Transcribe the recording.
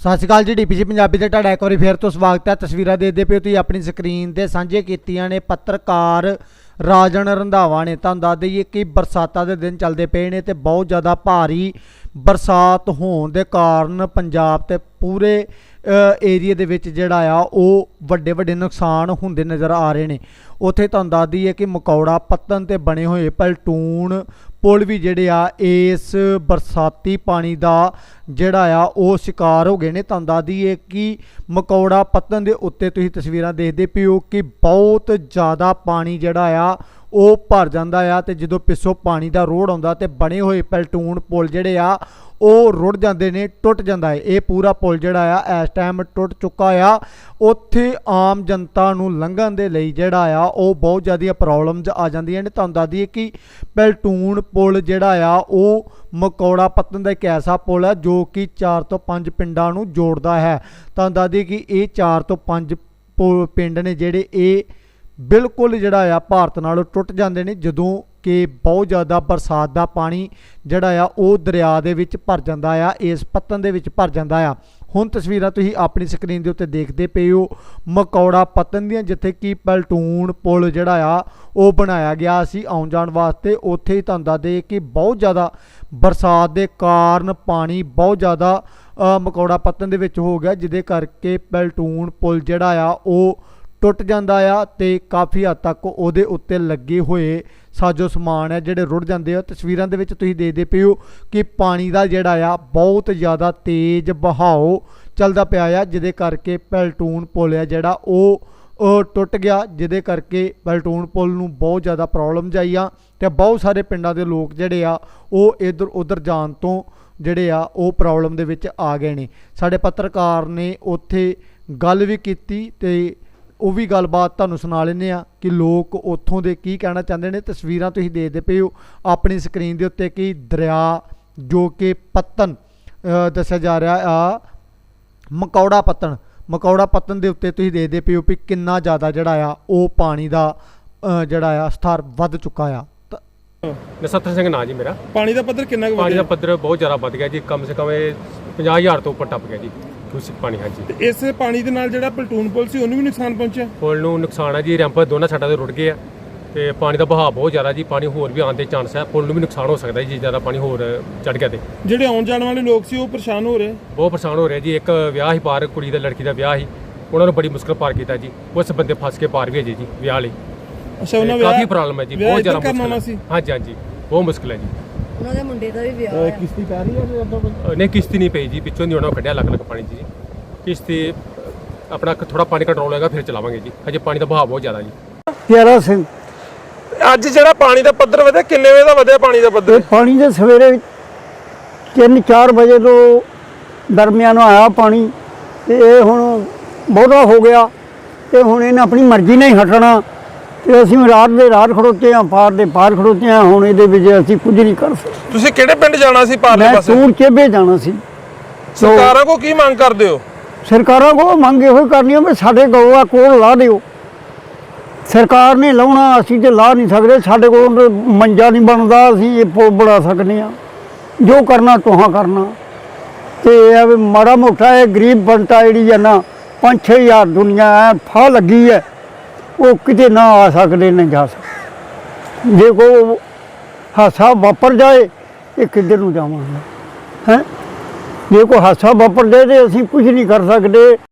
ਸਤਿ ਸ਼੍ਰੀ ਅਕਾਲ ਜੀ ਡੀਪੀਸੀ ਪੰਜਾਬੀ ਤੇ ਤੁਹਾਡਾ ਇੱਕ ਵਾਰੀ ਫੇਰ ਤੋਂ ਸਵਾਗਤ ਹੈ। ਤਸਵੀਰਾਂ ਦੇਖਦੇ ਪਿਓ ਤੁਸੀਂ, ਆਪਣੀ ਸਕਰੀਨ ਤੇ ਸਾਂਝੇ ਕੀਤੀਆਂ ਨੇ, ਪੱਤਰਕਾਰ ਰਾਜਨ ਰੰਧਾਵਾ ਨੇ। ਤੁਹਾਨੂੰ ਦੱਸ ਦਈਏ ਕਿ ਬਰਸਾਤਾਂ ਦੇ ਦਿਨ ਚੱਲਦੇ ਪਏ ਨੇ ਤੇ ਬਹੁਤ ਜ਼ਿਆਦਾ ਭਾਰੀ ਬਰਸਾਤ ਹੋਣ ਦੇ ਕਾਰਨ ਪੰਜਾਬ ਤੇ ਪੂਰੇ ਏਰੀਆ ਦੇ ਵਿੱਚ ਜਿਹੜਾ ਆ, ਉਹ ਵੱਡੇ ਵੱਡੇ ਨੁਕਸਾਨ ਹੁੰਦੇ ਨਜ਼ਰ ਆ ਰਹੇ ਨੇ। ਉੱਥੇ ਤੁਹਾਨੂੰ ਦੱਸ ਦਈਏ ਕਿ ਮਕੌੜਾ ਪੱਤਨ ਤੇ ਬਣੇ ਹੋਏ ਪਲਟੂਨ ਪੁਲ ਵੀ ਜਿਹੜੇ ਆ, ਇਸ ਬਰਸਾਤੀ ਪਾਣੀ ਦਾ ਜਿਹੜਾ ਆ, ਉਹ ਸ਼ਿਕਾਰ ਹੋ ਗਏ ਨੇ। ਤੁਹਾਨੂੰ ਦੱਸ ਹੈ ਕਿ ਮਕੌੜਾ ਪੱਤਨ ਦੇ ਉੱਤੇ ਤੁਸੀਂ ਤਸਵੀਰਾਂ ਦੇਖਦੇ ਪਿਓ ਕਿ ਬਹੁਤ ਜ਼ਿਆਦਾ ਪਾਣੀ ਜਿਹੜਾ ਆ ਉਹ ਭਰ ਜਾਂਦਾ ਆ ਤੇ ਜਦੋਂ ਪਿੱਛੋਂ ਪਾਣੀ ਦਾ ਰੋੜ ਆਉਂਦਾ ਤੇ ਬਣੇ ਹੋਏ ਪਲਟੂਨ ਪੁਲ ਜਿਹੜੇ ਆ, ਉਹ ਰੁੜ ਜਾਂਦੇ ਨੇ, ਟੁੱਟ ਜਾਂਦਾ ਹੈ। ਇਹ ਪੂਰਾ ਪੁਲ ਜਿਹੜਾ ਆ, ਇਸ ਟਾਈਮ ਟੁੱਟ ਚੁੱਕਾ ਆ। ਉੱਥੇ ਆਮ ਜਨਤਾ ਨੂੰ ਲੰਘਣ ਦੇ ਲਈ ਜਿਹੜਾ ਆ, ਉਹ ਬਹੁਤ ਜ਼ਿਆਦੀਆਂ ਪ੍ਰੋਬਲਮਸ ਆ ਜਾਂਦੀਆਂ ਨੇ। ਤੁਹਾਨੂੰ ਦੱਸ ਦਈਏ ਕਿ ਪਲਟੂਨ ਪੁਲ ਜਿਹੜਾ ਆ, ਉਹ ਮਕੌੜਾ ਪੱਤਨ ਦਾ ਇੱਕ ਐਸਾ ਪੁਲ ਹੈ ਜੋ ਕਿ 4 ਤੋਂ 5 ਪਿੰਡਾਂ ਨੂੰ ਜੋੜਦਾ ਹੈ। ਤੁਹਾਨੂੰ ਦੱਸ ਦਈਏ ਕਿ ਇਹ 4 ਤੋਂ 5 ਪਿੰਡ ਨੇ ਜਿਹੜੇ ਇਹ ਬਿਲਕੁਲ ਜਿਹੜਾ ਆ ਭਾਰਤ ਨਾਲੋਂ ਟੁੱਟ ਜਾਂਦੇ ਨੇ, ਜਦੋਂ ਕਿ ਬਹੁਤ ਜ਼ਿਆਦਾ ਬਰਸਾਤ ਦਾ ਪਾਣੀ ਜਿਹੜਾ ਆ, ਉਹ ਦਰਿਆ ਦੇ ਵਿੱਚ ਭਰ ਜਾਂਦਾ ਆ, ਇਸ ਪੱਤਨ ਦੇ ਵਿੱਚ ਭਰ ਜਾਂਦਾ ਆ। ਹੁਣ ਤਸਵੀਰਾਂ ਤੁਸੀਂ ਆਪਣੀ ਸਕਰੀਨ ਦੇ ਉੱਤੇ ਦੇਖਦੇ ਪਏ ਹੋ, ਮਕੌੜਾ ਪਤਨ ਦੀਆਂ, ਜਿੱਥੇ ਕਿ ਪਲਟੂਨ ਪੁਲ ਜਿਹੜਾ ਆ, ਉਹ ਬਣਾਇਆ ਗਿਆ ਸੀ ਆਉਣ ਜਾਣ ਵਾਸਤੇ। ਉੱਥੇ ਹੀ ਤੁਹਾਨੂੰ ਦੱਸਦੇ ਕਿ ਬਹੁਤ ਜ਼ਿਆਦਾ ਬਰਸਾਤ ਦੇ ਕਾਰਨ ਪਾਣੀ ਬਹੁਤ ਜ਼ਿਆਦਾ ਮਕੌੜਾ ਪਤਨ ਦੇ ਵਿੱਚ ਹੋ ਗਿਆ, ਜਿਹਦੇ ਕਰਕੇ ਪਲਟੂਨ ਪੁਲ ਜਿਹੜਾ ਆ, ਉਹ ਟੁੱਟ ਜਾਂਦਾ ਆ ਤੇ ਕਾਫੀ ਹੱਦ ਤੱਕ ਉਹਦੇ ਉੱਤੇ ਲੱਗੇ ਹੋਏ ਸਾਜੋ ਸਮਾਨ ਹੈ ਜਿਹੜੇ ਰੁੜ ਜਾਂਦੇ ਆ। ਤਸਵੀਰਾਂ ਦੇ ਵਿੱਚ ਤੁਸੀਂ ਦੇਖਦੇ ਪਏ ਹੋ ਕਿ ਪਾਣੀ ਦਾ ਜਿਹੜਾ ਆ, ਬਹੁਤ ਜ਼ਿਆਦਾ ਤੇਜ਼ ਬਹਾਓ ਚੱਲਦਾ ਪਿਆ ਆ, ਜਿਹਦੇ ਕਰਕੇ ਪਲਟੂਨ ਪੁਲ ਆ ਜਿਹੜਾ ਉਹ ਉਹ ਟੁੱਟ ਗਿਆ, ਜਿਹਦੇ ਕਰਕੇ ਪਲਟੂਨ ਪੁਲ ਨੂੰ ਬਹੁਤ ਜ਼ਿਆਦਾ ਪ੍ਰੋਬਲਮ ਆਈਆਂ ਤੇ ਬਹੁਤ ਸਾਰੇ ਪਿੰਡਾਂ ਦੇ ਲੋਕ ਜਿਹੜੇ ਆ, ਉਹ ਇਧਰ ਉਧਰ ਜਾਣ ਤੋਂ ਜਿਹੜੇ ਆ, ਉਹ ਪ੍ਰੋਬਲਮ ਦੇ ਵਿੱਚ ਆ ਗਏ ਨੇ। ਸਾਡੇ ਪੱਤਰਕਾਰ ਨੇ ਉੱਥੇ ਗੱਲ ਵੀ ਕੀਤੀ ਤੇ ਉਹ ਵੀ ਗੱਲਬਾਤ ਤੁਹਾਨੂੰ ਸੁਣਾ ਲੈਂਦੇ ਆ ਕਿ ਲੋਕ ਉੱਥੋਂ ਦੇ ਕੀ ਕਹਿਣਾ ਚਾਹੁੰਦੇ ਨੇ। ਤਸਵੀਰਾਂ ਤੁਸੀਂ ਦੇਖਦੇ ਪਏ ਹੋ। ਆਪਣੀ ਸਕਰੀਨ ਦੇ ਉੱਤੇ ਕਿ ਦਰਿਆ ਜੋ ਕਿ ਪੱਤਨ ਦੱਸਿਆ ਜਾ ਰਿਹਾ ਆ ਮਕੌੜਾ ਪੱਤਨ। ਮਕੌੜਾ ਪੱਤਨ ਦੇ ਉੱਤੇ ਤੁਸੀਂ ਦੇਖਦੇ ਪਏ ਹੋ ਵੀ ਕਿੰਨਾ ਜ਼ਿਆਦਾ ਜਿਹੜਾ ਆ ਉਹ ਪਾਣੀ ਦਾ ਜਿਹੜਾ ਆ ਸਤਰ ਵੱਧ ਚੁੱਕਾ ਆ। ਤਾਂ ਨਸੱਤਰ ਸਿੰਘ ਨਾਂ ਜੀ ਮੇਰਾ। ਪਾਣੀ ਦਾ ਪੱਧਰ ਕਿੰਨਾ ਕੁ ਪਾਣੀ ਦਾ ਪੱਧਰ ਬਹੁਤ ਜ਼ਿਆਦਾ ਵੱਧ ਗਿਆ ਜੀ। ਕਮ ਸੇ ਕਮ ਇਹ 50000 ਤੋਂ ਉੱਪਰ ਟੱਪ ਗਿਆ ਜੀ। ਦੂਸ਼ਿਤ ਪਾਣੀ ਹਾਂਜੀ। ਤੇ ਇਸ ਪਾਣੀ ਦੇ ਨਾਲ ਜਿਹੜਾ ਪਲਟੂਨ ਪੁਲ ਸੀ ਉਹਨੂੰ ਵੀ ਨੁਕਸਾਨ ਪਹੁੰਚਿਆ? ਪੁਲ ਨੂੰ ਨੁਕਸਾਨ ਹੈ ਜੀ ਰੈਂਪ ਦੋਨਾਂ ਸਾਈਡਾਂ ਤੇ ਰੁੜ ਗਏ ਆ ਤੇ ਪਾਣੀ ਦਾ ਵਹਾਅ ਬਹੁਤ ਜ਼ਿਆਦਾ ਜੀ ਪਾਣੀ ਹੋਰ ਵੀ ਆਉਣ ਦੇ ਚਾਂਸ ਹੈ ਪੁਲ ਨੂੰ ਵੀ ਨੁਕਸਾਨ ਹੋ ਸਕਦਾ ਜੀ ਜ਼ਿਆਦਾ ਪਾਣੀ ਹੋਰ ਚੜ ਗਿਆ ਤੇ। ਜਿਹੜੇ ਆਉਣ ਜਾਣ ਵਾਲੇ ਲੋਕ ਸੀ ਉਹ ਪਰੇਸ਼ਾਨ ਹੋ ਰਹੇ? ਬਹੁਤ ਪਰੇਸ਼ਾਨ ਹੋ ਰਿਹਾ ਜੀ। ਇੱਕ ਵਿਆਹ ਹੀ ਪਾਰ ਕੁੜੀ ਦਾ ਲੜਕੀ ਦਾ ਵਿਆਹ ਹੀ ਉਹਨਾਂ ਨੂੰ ਬੜੀ ਮੁਸ਼ਕਲ ਪਾਰ ਕੀਤਾ ਜੀ। ਉਸ ਬੰਦੇ ਫਸ ਕੇ ਪਾਰ ਹੈ ਜੀ ਜੀ ਵਿਆਹ ਲਈ। ਅੱਛਾ ਉਹਨਾਂ ਤੇ ਕਾਫੀ ਵਿਆਹ ਪ੍ਰੋਬਲਮ ਹੈ ਜੀ ਵਿਆਹ ਬਹੁਤ ਜ਼ਿਆਦਾ ਮੁਸ਼ਕਲ? ਹਾਂਜੀ ਹਾਂਜੀ ਬਹੁਤ ਮੁਸ਼ਕਲ ਹੈ ਜੀ। ਉਹਨਾਂ ਦੇ ਮੁੰਡੇ ਦਾ ਵੀ ਵਿਆਹ ਹੈ ਕਿਸ਼ਤੀ ਪੈ ਰਹੀ ਹੈ ਜੀ ਉਦੋਂ ਅ, ਨਹੀਂ ਕਿਸ਼ਤੀ ਨਹੀਂ ਪਈ ਜੀ ਪਿੱਛੋਂ ਦੀ ਉਹਨਾਂ ਨੂੰ ਕੱਢਿਆ ਲੱਗ ਲੱਗ ਪਾਣੀ 'ਚ ਜੀ। ਕਿਸ਼ਤੀ ਆਪਣਾ ਥੋੜਾ ਪਾਣੀ ਕੰਟਰੋਲ ਹੋਏਗਾ ਫਿਰ ਚਲਾਵਾਂਗੇ ਜੀ। ਹਜੇ ਪਾਣੀ ਦਾ ਵਹਾਅ ਬਹੁਤ ਜ਼ਿਆਦਾ ਜੀ। ਪਿਆਰਾ ਸਿੰਘ ਅੱਜ ਜਿਹੜਾ ਪਾਣੀ ਦਾ ਪੱਧਰ ਵਧਿਆ ਕਿੰਨੇ ਵਜੇ ਦਾ ਵਧਿਆ ਪਾਣੀ ਦਾ ਪੱਧਰ? ਇਹ ਪਾਣੀ ਦੇ ਸਵੇਰੇ 3-4 ਵਜੇ ਤੋਂ ਦਰਮਿਆਨ ਆਇਆ ਪਾਣੀ ਤੇ ਇਹ ਹੁਣ ਬਹੁਤਾ ਹੋ ਗਿਆ। ਤੇ ਹੁਣ ਇਹਨੇ ਆਪਣੀ ਮਰਜ਼ੀ ਨਾਲ ਹੀ ਹਟਣਾ। ਤੇ ਅਸੀਂ ਰਾਤ ਦੇ ਰਾਤ ਖੜੋਤੇ ਆ ਪਾਰ ਦੇ ਪਾਰ ਖੜੋਤੇ ਆ ਹੁਣ ਇਹਦੇ ਵਿੱਚ ਅਸੀਂ ਕੁਝ ਨਹੀਂ ਕਰ ਸਕਦੇ। ਤੁਸੀਂ ਕਿਹੜੇ ਪਿੰਡ ਜਾਣਾ ਸੀ ਪਾਰਲੇ ਮੈਂ ਪਾਸੇ? ਟੂਰ ਚੇਬੇ ਜਾਣਾ ਸੀ। ਸਰਕਾਰਾਂ ਕੋ ਕੀ ਮੰਗ ਕਰਦੇ ਹੋ? ਸਰਕਾਰਾਂ ਕੋਲ ਮੰਗ ਇਹੋ ਹੀ ਕਰਨੀ ਆ ਵੀ ਸਾਡੇ ਕੋਲ ਆ ਕੋਲ ਲਾ ਦਿਓ। ਸਰਕਾਰ ਨੇ ਲਾਉਣਾ ਅਸੀਂ ਤੇ ਲਾ ਨਹੀਂ ਸਕਦੇ। ਸਾਡੇ ਕੋਲ ਮੰਜਾ ਨਹੀਂ ਬਣਦਾ ਅਸੀਂ ਇਹ ਪੁਲ ਬਣਾ ਸਕਦੇ ਆ। ਜੋ ਕਰਨਾ ਤੁਹਾਂ ਕਰਨਾ। ਤੇ ਇਹ ਵੀ ਮਾੜਾ ਮੋਟਾ ਇਹ ਗਰੀਬ ਬੰਟਾ ਜਿਹੜੀ ਹੈ ਨਾ 5-6000 ਦੁਨੀਆ ਐ ਫਾ ਲੱਗੀ ਹੈ ਉਹ ਕਿਤੇ ਨਾ ਆ ਸਕਦੇ, ਨਾ ਜਾ ਸਕਦੇ। ਜੇ ਕੋ ਹਾਸਾ ਵਾਪਰ ਜਾਏ, ਇਹ ਕਿੱਧਰ ਨੂੰ ਜਾਵਾਂਗੇ? ਹੈ? ਜੇ ਕੋਈ ਹਾਸਾ ਵਾਪਰ ਜਾਏ ਤੇ ਅਸੀਂ ਕੁਝ ਨਹੀਂ ਕਰ ਸਕਦੇ।